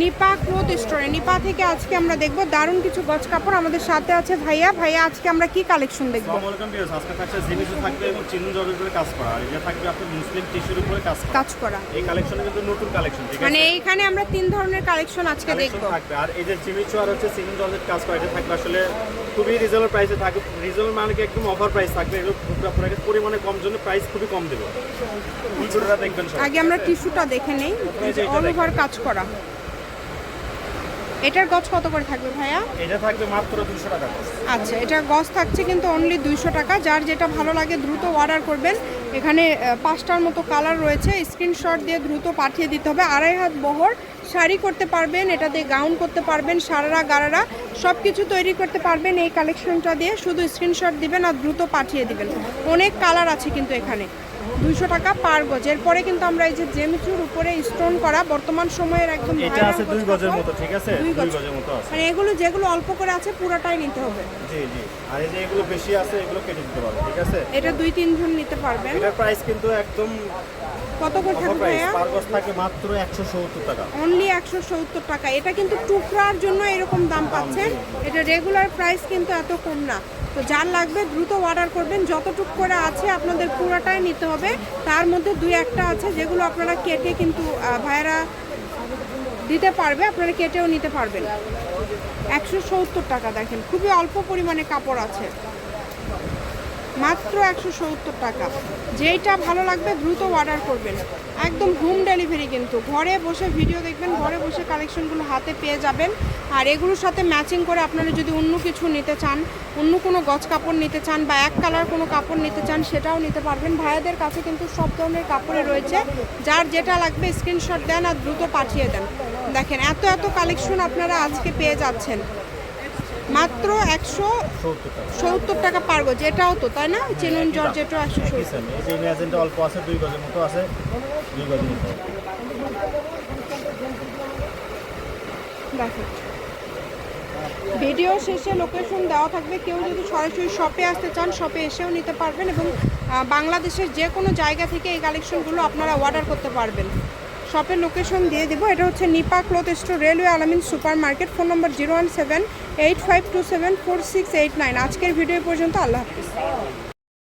Nipa cloth স্টোরে। নিপা থেকে আজকে আমরা দেখব দারুণ কিছু গজ কাপড় আমাদের সাথে আছে ভাইয়া। ভাইয়া আজকে আমরা কি কালেকশন দেখব? আলাইকুম ভিউয়ার্স আজকে থাকছে জিনিসও থাকবে এবং চিহ্ন জলের উপরে কাজ করা। আর এটা থাকবে আপনার মুসলিম টিস্যুর উপরে কাজ করা। কাজ করা। এই কালেকশনে কিন্তু নতুন কালেকশন ঠিক মানে এইখানে আমরা তিন ধরনের কালেকশন আজকে দেখব। থাকবে। আর এই যে চিমিচু আর হচ্ছে চিহ্ন জলের কাজ করা এটা থাকবে আসলে খুবই রিজনেবল প্রাইসে থাকবে রিজনেবল মানে একদম অফার প্রাইস থাকবে। এগুলো খুব আপনার পরিমাণে কম জন্য প্রাইস খুবই কম দেবো। ভিডিওটা দেখবেন আগে আমরা টিস্যুটা দেখে নেই। অল ওভার কাজ করা। এটার গছ কত করে থাকবে ভাইয়া? এটা থাকবে মাত্র 200 টাকা আচ্ছা এটার গছ থাকছে কিন্তু অনলি দুইশো টাকা। যার যেটা ভালো লাগে দ্রুত অর্ডার করবেন। এখানে পাঁচটার মতো কালার রয়েছে। স্ক্রিনশট দিয়ে দ্রুত পাঠিয়ে দিতে হবে। আড়াই হাত বহর শাড়ি করতে পারবেন এটা দিয়ে গাউন করতে পারবেন সারারা গারারা সব কিছু তৈরি করতে পারবেন এই কালেকশনটা দিয়ে। শুধু স্ক্রিনশট দিবেন আর দ্রুত পাঠিয়ে দিবেন। অনেক কালার আছে কিন্তু এখানে। দুইশো টাকা পার গজ। এরপরে কিন্তু আমরা এই যে জেমিচুর উপরে স্টোন করা বর্তমান সময়ের একদম এটা আছে দুই গজের মতো ঠিক আছে? দুই দুই গজের মতো আছে। মানে এগুলো যেগুলো অল্প করে আছে পুরোটাই নিতে হবে। জি জি। আর এই যে এগুলো বেশি আছে এগুলো কেটে দিতে পারবে ঠিক আছে? এটা দুই তিন জন নিতে পারবেন। এটার প্রাইস কিন্তু একদম কত করে থাকবে পার গজ থাকে মাত্র একশো সত্তর টাকা। অনলি একশো সত্তর টাকা। এটা কিন্তু টুকরার জন্য এরকম দাম পাচ্ছেন। এটা রেগুলার প্রাইস কিন্তু এত কম না। তো যার লাগবে দ্রুত অর্ডার করবেন। যতটুক করে আছে আপনাদের পুরোটাই নিতে হবে। তার মধ্যে দুই একটা আছে যেগুলো আপনারা কেটে কিন্তু ভাইয়েরা দিতে পারবে। আপনারা কেটেও নিতে পারবেন। একশো সত্তর টাকা দেখেন। খুবই অল্প পরিমাণে কাপড় আছে। মাত্র একশো সত্তর টাকা। যেইটা ভালো লাগবে দ্রুত অর্ডার করবেন। একদম হোম ডেলিভারি কিন্তু। ঘরে বসে ভিডিও দেখবেন, ঘরে বসে কালেকশনগুলো হাতে পেয়ে যাবেন। আর এগুলোর সাথে ম্যাচিং করে আপনারা যদি অন্য কিছু নিতে চান, অন্য কোনো গজ কাপড় নিতে চান বা এক কালার কোনো কাপড় নিতে চান, সেটাও নিতে পারবেন। ভাইয়াদের কাছে কিন্তু সব ধরনের কাপড়ে রয়েছে। যার যেটা লাগবে স্ক্রিনশট দেন আর দ্রুত পাঠিয়ে দেন। দেখেন, এত এত কালেকশন আপনারা আজকে পেয়ে যাচ্ছেন। মাত্র একশো সত্তর টাকা পারব যেটাও তো তাই না? চেনুন জর্জেটও একশো সত্তর। অল্প আছে দুই গজের মতো আছে দুই গজের মতো দেখো ভিডিও শেষে লোকেশন দেওয়া থাকবে কেউ যদি সরাসরি শপে আসতে চান শপে এসেও নিতে পারবেন এবং বাংলাদেশের যে কোনো জায়গা থেকে এই কালেকশনগুলো আপনারা অর্ডার করতে পারবেন। শপের লোকেশন দিয়ে দেবো। এটা হচ্ছে Nipa cloth store, railway Alamin super market phone number zero one seven eight five two seven four six eight nine. আজকের ভিডিও পর্যন্ত, আল্লাহ হাফিজ।